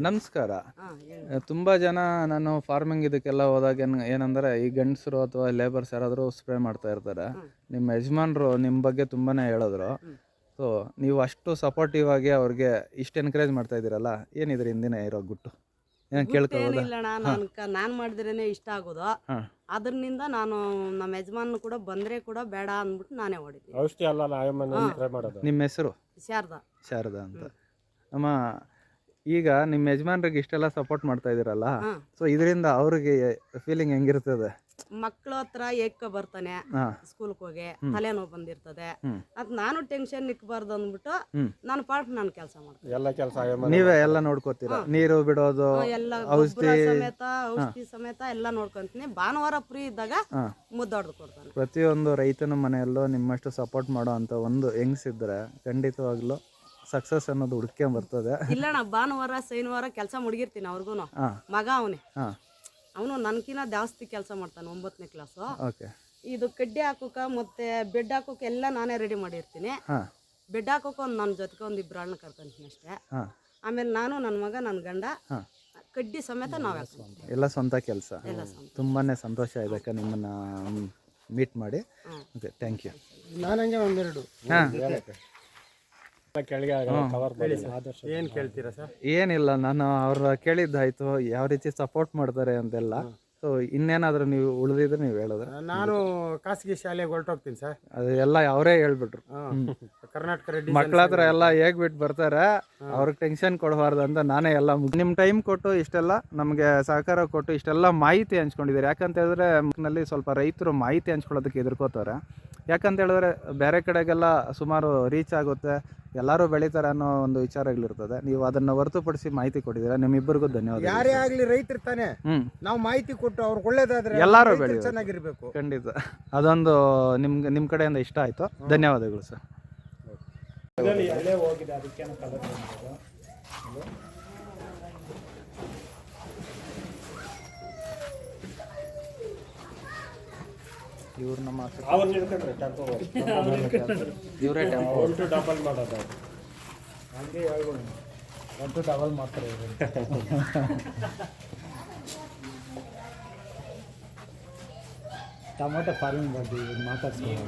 ನಮಸ್ಕಾರ. ತುಂಬಾ ಜನ ನಾನು ಫಾರ್ಮಿಂಗ್ ಇದಕ್ಕೆಲ್ಲ ಹೋದಾಗ ಏನಂದ್ರೆ ಏನಂದರೆ ಈ ಗಂಡಸರು ಅಥವಾ ಲೇಬರ್ಸ್ ಯಾರಾದರೂ ಸ್ಪ್ರೇ ಮಾಡ್ತಾ ಇರ್ತಾರೆ. ನಿಮ್ಮ ಯಜಮಾನರು ನಿಮ್ಮ ಬಗ್ಗೆ ತುಂಬಾ ಹೇಳಿದ್ರು. ಸೊ ನೀವು ಅಷ್ಟು ಸಪೋರ್ಟಿವ್ ಆಗಿ ಅವ್ರಿಗೆ ಇಷ್ಟು ಎನ್ಕರೇಜ್ ಮಾಡ್ತಾ ಇದ್ದೀರಲ್ಲ ಏನಿದ್ರೆ ಹಿಂದಿನ ಇರೋ ಗುಟ್ಟು? ಏನು ಕೇಳ್ಕೊಬೋದಾ ನಾನು ನಾನು ಮಾಡಿದ್ರೇನೆ ಇಷ್ಟ ಆಗೋದು. ಹಾಂ. ಅದರಿಂದ ನಾನು ನಮ್ಮ ಯಜಮಾನ್ ಕೂಡ ಬಂದ್ರೆ ಕೂಡ ಬೇಡ ಅಂದ್ಬಿಟ್ಟು ನಾನೇ ಹೊಡಿತೀನಿ ಔಷಧಿ ಅಲ್ಲ ಟ್ರೈ ಮಾಡೋದು. ನಿಮ್ಮ ಹೆಸರು? ಶಾರದಾ. ಶಾರದಾ ಅಂತ. ಅಮ್ಮ ಈಗ ನಿಮ್ಮ ಯಜಮಾನ್ರಿಗೆ ಇಷ್ಟೆಲ್ಲ ಸಪೋರ್ಟ್ ಮಾಡ್ತಾ ಇದ್ದೀರಲ್ಲ ಸೊ ಇದರಿಂದ ಅವ್ರಿಗೆ ಫೀಲಿಂಗ್ ಹೆಂಗಿರ್ತದೆ? ಮಕ್ಳ ಹತ್ರ ಏಕ ಬರ್ತಾನೆ ಸ್ಕೂಲ್ಗೆ ಹೋಗಿ ತಲೆನೋವು ಬಂದಿರ್ತದೆ. ಅದ್ ನಾನು ಟೆನ್ಷನ್ ನಿಕ್ಬಾರ್ದು ಅಂದ್ಬಿಟ್ಟು ನಾನು ನನ್ನ ಪಾರ್ಟ್ ನಾನು ಕೆಲಸ ಮಾಡ್ತೀನಿ. ಎಲ್ಲ ಕೆಲಸ ನೀವೇ ಎಲ್ಲ ನೋಡ್ಕೋತೀರಾ? ನೀರು ಬಿಡೋದು ಎಲ್ಲ ಔಷಧಿ ಸಮೇತ ಔಷಧಿ ಸಮೇತ ಎಲ್ಲ ನೋಡ್ಕೊಂತೀನಿ. ಭಾನುವಾರ ಫ್ರೀ ಇದ್ದಾಗ ಮುದ್ದಾಡ್ದು ಕೊಡ್ತಾನೆ. ಪ್ರತಿಯೊಂದು ರೈತನ ಮನೆಯಲ್ಲೂ ನಿಮ್ಮಷ್ಟು ಸಪೋರ್ಟ್ ಮಾಡೋ ಅಂತ ಒಂದು ಹೆಂಗ್ಸಿದ್ರೆ ಖಂಡಿತವಾಗ್ಲೂ ಸಕ್ಸಸ್ ಅನ್ನೋದು ಹುಡ್ಕೊಂಡ್ ಬರ್ತದೆ ಇಲ್ಲಣ್ಣ ಭಾನುವಾರ ಶನಿವಾರ ಕೆಲಸ ಮುಡಿಗಿರ್ತೀನಿ ಅವ್ರಿಗೂ ಮಗ ಅವನೇ. ಅವನು ನನ್ಕಿನ ಜಾಸ್ತಿ ಕೆಲಸ ಮಾಡ್ತಾನೆ ಒಂಬತ್ತನೇ ಕ್ಲಾಸು ಓಕೆ ಇದು ಕಡ್ಡಿ ಹಾಕೋಕ ಮತ್ತೆ ಬೆಡ್ ಹಾಕೋಕೆ ಎಲ್ಲ ನಾನೇ ರೆಡಿ ಮಾಡಿರ್ತೀನಿ. ಹಾಂ. ಬೆಡ್ ಹಾಕೋಕೆ ಒಂದು ನನ್ನ ಜೊತೆಗೆ ಒಂದು ಇಬ್ಬರು ಹಣ್ಣು ಕರ್ಕೊಂತೀನಿ ಅಷ್ಟೇ. ಹಾಂ. ಆಮೇಲೆ ನಾನು ನನ್ನ ಮಗ ನನ್ನ ಗಂಡ ಹಾಂ. ಕಡ್ಡಿ ಸಮೇತ ನಾವು ಎಲ್ಲ ಸ್ವಂತ. ಕೆಲಸ. ಎಲ್ಲ ಸ್ವಂತ. ತುಂಬಾ ಸಂತೋಷ ಇದೆ ನಿಮ್ಮನ್ನ ನಿಮ್ಮನ್ನು ಮೀಟ್ ಮಾಡಿ. ಓಕೆ ಥ್ಯಾಂಕ್ ಯು ನಾನು ಹಂಗೆ ಒಂದೆರಡು. ಹಾಂ. ಕೆಳಗೆ ಕವರ್ ಮಾಡಿ ಆದರ್ಶ ಏನ್ ಕೇಳ್ತೀರಾ ಸರ್? ಏನಿಲ್ಲ ನಾನು ಅವ್ರ ಕೇಳಿದ್ದಾಯ್ತು. ಯಾವ ರೀತಿ ಸಪೋರ್ಟ್ ಮಾಡ್ತಾರೆ ಅಂತೆಲ್ಲ. ಸೊ ಇನ್ನೇನಾದರೂ ನೀವು ಉಳಿದಿದ್ರೆ ನೀವು ಹೇಳಿದ್ರೆ ನಾನು ಖಾಸಗಿ ಶಾಲೆಗೆ ಹೊರಟೋಗ್ತೀನಿ ಸರ್. ಅದು ಎಲ್ಲ ಅವರೇ ಹೇಳ್ಬಿಟ್ರು. ಕರ್ನಾಟಕ ರೆಡ್ಡಿ ಮಕ್ಳ ಹತ್ರ ಎಲ್ಲ ಹೇಗ್ ಬಿಟ್ಟು ಬರ್ತಾರೆ ಅವ್ರಿಗೆ ಟೆನ್ಷನ್ ಕೊಡಬಾರ್ದು ಅಂತ ನಾನೇ ಎಲ್ಲ ನಿಮ್ಮ ನಿಮ್ ಟೈಮ್ ಕೊಟ್ಟು ಇಷ್ಟೆಲ್ಲ ನಮಗೆ ಸಹಕಾರ ಕೊಟ್ಟು ಇಷ್ಟೆಲ್ಲ ಮಾಹಿತಿ ಹಂಚ್ಕೊಂಡಿದ್ದಾರೆ. ಯಾಕಂತ ಹೇಳಿದ್ರೆ ನಲ್ಲಿ ಸ್ವಲ್ಪ ರೈತರು ಮಾಹಿತಿ ಹಂಚ್ಕೊಳ್ಳೋದಕ್ಕೆ ಎದುರ್ಕೋತಾರೆ ಯಾಕಂತ ಹೇಳಿದ್ರೆ ಬೇರೆ ಕಡೆಗೆಲ್ಲ ಸುಮಾರು ರೀಚ್ ಆಗುತ್ತೆ ಎಲ್ಲರೂ ಬೆಳೀತಾರೆ ಅನ್ನೋ ಒಂದು ವಿಚಾರಗಳಿರ್ತದೆ. ನೀವು ಅದನ್ನ ಹೊರತುಪಡಿಸಿ ಮಾಹಿತಿ ಕೊಟ್ಟಿದ್ದೀರಾ? ನಿಮ್ಮಿಬ್ಬರಿಗೂ ಧನ್ಯವಾದ ಯಾರೇ ಆಗ್ಲಿ ರೈತರು ತಾನೆ. ಹ್ಮ್. ನಾವು ಮಾಹಿತಿ ಕೊಟ್ಟು ಅವ್ರಿಗೆ ಒಳ್ಳೇದಾದ್ರೆ ಎಲ್ಲರೂ ರೈತರು. ಚೆನ್ನಾಗಿರ್ಬೇಕು. ಖಂಡಿತ. ಅದೊಂದು ನಿಮ್ಗೆ ನಿಮ್ಮ ಕಡೆಯಿಂದ ಇಷ್ಟ ಆಯಿತು. ಧನ್ಯವಾದಗಳು ಸರ್. ಇವ್ರು ನಮ್ಮ ಇವರೇ ಡಬಲ್ ಮಾಡೋದು ಹಂಗೆ ಹೇಳ್ಬೋದು. ಒಂದು ಡಬಲ್ ಮಾಡ್ತಾರೆ ಟೊಮೊಟೊ ಫಾರ್ಮಿಂಗ್ ಬಗ್ಗೆ ಮಾತಾಡ್ಸ್ಕೊಂಡು